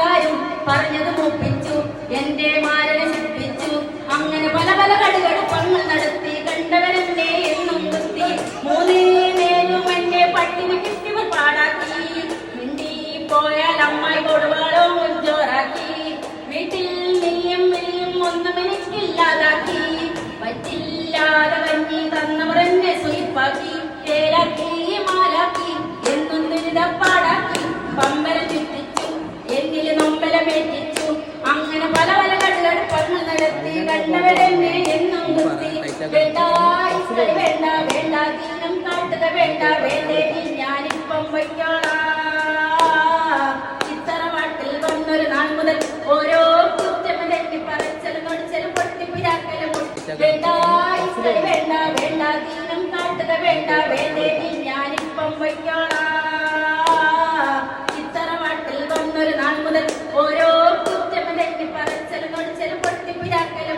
കാര്യം പറഞ്ഞത് മുപ്പിച്ചു. എന്റെ മാരനെ ശിപ്പിച്ചു. അങ്ങനെ പല പല കടുകടുപ്പങ്ങൾ നടത്തി. കണ്ടവരെന്നെ എന്നും കുത്തി മൂന്നേ നേരും എന്നെ പട്ടിണി കിട്ടിവർ പാടാക്കി. മിണ്ടി പോയാൽ അമ്മായി കൊടുവാളോ മുഞ്ചോറാക്കി വീട്ടിൽ നീയും നീയും ഒന്നും എനിക്കില്ലാതാക്കി. പറ്റില്ലാതെ കഞ്ഞി തന്നവർ എന്നെ സുയിപ്പാക്കി തേരാക്കി മാലാക്കി. അങ്ങനെ പല പല കള്ളടുപ്പങ്ങൾ നടത്തി കണ്ടവരെന്നെ എന്നും കുത്തി വേണ്ട കളി വേണ്ട വേണ്ട ദീനം കാട്ടുക വേണ്ട വേണ്ടേ ഞാനിപ്പം വയ്ക്കാളാ. ഇത്തറ വാട്ടിൽ വന്നൊരു നാൾ മുതൽ ഓരോ കുറ്റമിലെത്തി പറച്ചലും കൊടിച്ചലും പൊട്ടിപ്പിരാക്കലും വേണ്ട കളി വേണ്ട വേണ്ട ദീനം കാട്ടുക വേണ്ട വേണ്ടേ ഞാനിപ്പം വയ്ക്കാളാ. ചെലങ്ങോട്ട് ചെലം പൊട്ടി പോയി ആക്കല